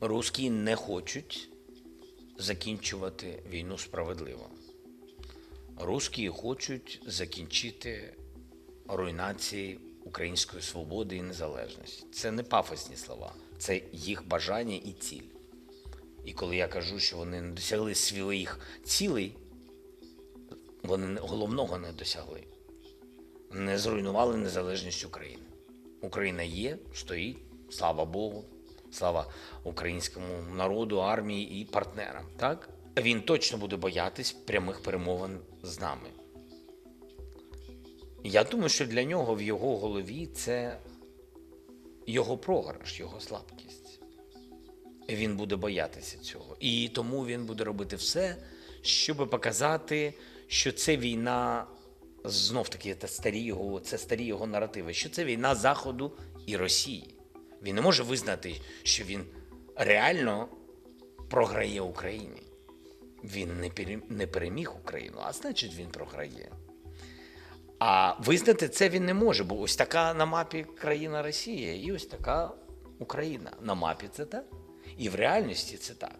Русські не хочуть закінчувати війну справедливо. Русські хочуть закінчити руйнації української свободи і незалежності. Це не пафосні слова, це їх бажання і ціль. І коли я кажу, що вони не досягли своїх цілей, вони головного не досягли. Не зруйнували незалежність України. Україна є, стоїть, слава Богу, слава українському народу, армії і партнерам. Так? Він точно буде боятись прямих перемовин з нами. Я думаю, що для нього в його голові це його програш, його слабкість. Він буде боятися цього. І тому він буде робити все, щоб показати, що це війна знов таки це старі його, це старі його наративи, що це війна Заходу і Росії. Він не може визнати, що він реально програє Україні. Він не пере- не переміг Україну, а значить він програє. А визнати це він не може, бо ось така на мапі країна Росія, і ось така Україна. На мапі це так. І в реальності це так.